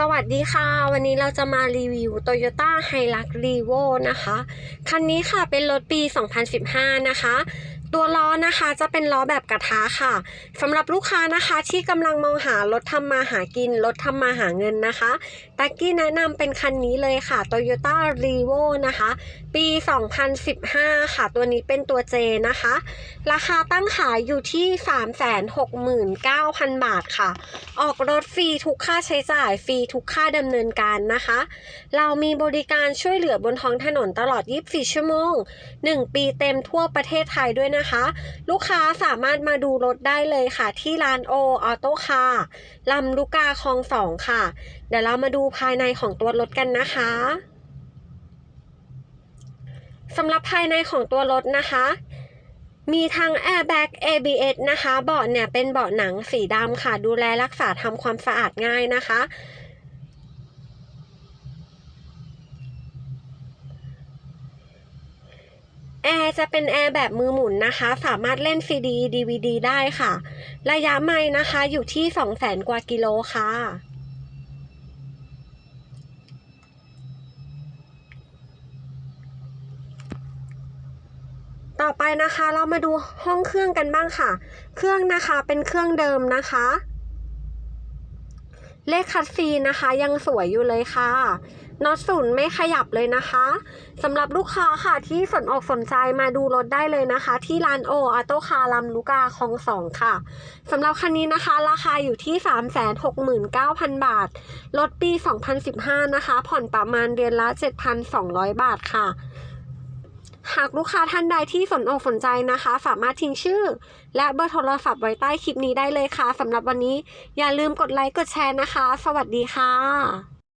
สวัสดีค่ะ วันนี้เราจะมารีวิว Toyota Hilux Revo นะคะ คันนี้ค่ะเป็นรถปี 2015 นะคะ ตัวล้อนะคะจะเป็นล้อแบบกระทะค่ะสำหรับลูกค้านะคะที่กำลังมองหารถทำมาหากิน รถทำมาหาเงินนะคะตักกี้แนะนำเป็นคันนี้เลยค่ะ Toyota Revo นะคะ ปี 2015 ค่ะ ตัวนี้เป็นตัว J นะคะ ราคาตั้งขายอยู่ที่ 369,000 บาทค่ะ ออกรถฟรีทุกค่าใช้จ่ายฟรีทุกค่าดำเนินการนะคะ เรามีบริการช่วยเหลือบนท้องถนนตลอด 24 ชั่วโมง 1 ปีเต็มทั่วประเทศไทยด้วยนะคะ ลูกค้าสามารถมาดูรถได้เลยค่ะ ที่ร้านโอออโต้คาร์ลำลูกกาคลองสองค่ะ เดี๋ยวเรามาดูภายในของตัวรถกันนะคะสำหรับภายในของตัวรถนะคะ มีทั้ง Airbag ABS นะคะ เบาะเนี่ยเป็นเบาะหนังสีดำค่ะ ดูแลรักษาทำความสะอาดง่ายนะคะ แอร์จะเป็นแอร์แบบมือหมุนนะคะ สามารถเล่น CD DVD ได้ค่ะ ระยะไมล์นะคะอยู่ที่ 200,000 กว่ากิโลค่ะต่อไปนะคะเรามาดูห้องเครื่องกันบ้างค่ะ เครื่องนะคะเป็นเครื่องเดิมนะคะ เลขคัดซีนะคะยังสวยอยู่เลยค่ะ น็อตศูนย์ไม่ขยับเลยนะคะสำหรับลูกค้าค่ะที่สนอกสนใจมาดูรถได้เลยนะคะ ที่ร้านโอออโตคาร์ลัมลูกาคลองสองค่ะสำหรับคันนี้นะคะ ราคาอยู่ที่ 369,000 บาท รถปี 2015 นะคะ ผ่อนประมาณเดือนละ 7,200 บาทค่ะหากลูกค้าท่านใดที่สนอกสนใจนะคะ สามารถทิ้งชื่อ และเบอร์โทรศัพท์ไว้ใต้คลิปนี้ได้เลยค่ะสำหรับวันนี้อย่าลืมกดไลค์กดแชร์นะคะ สวัสดีค่ะ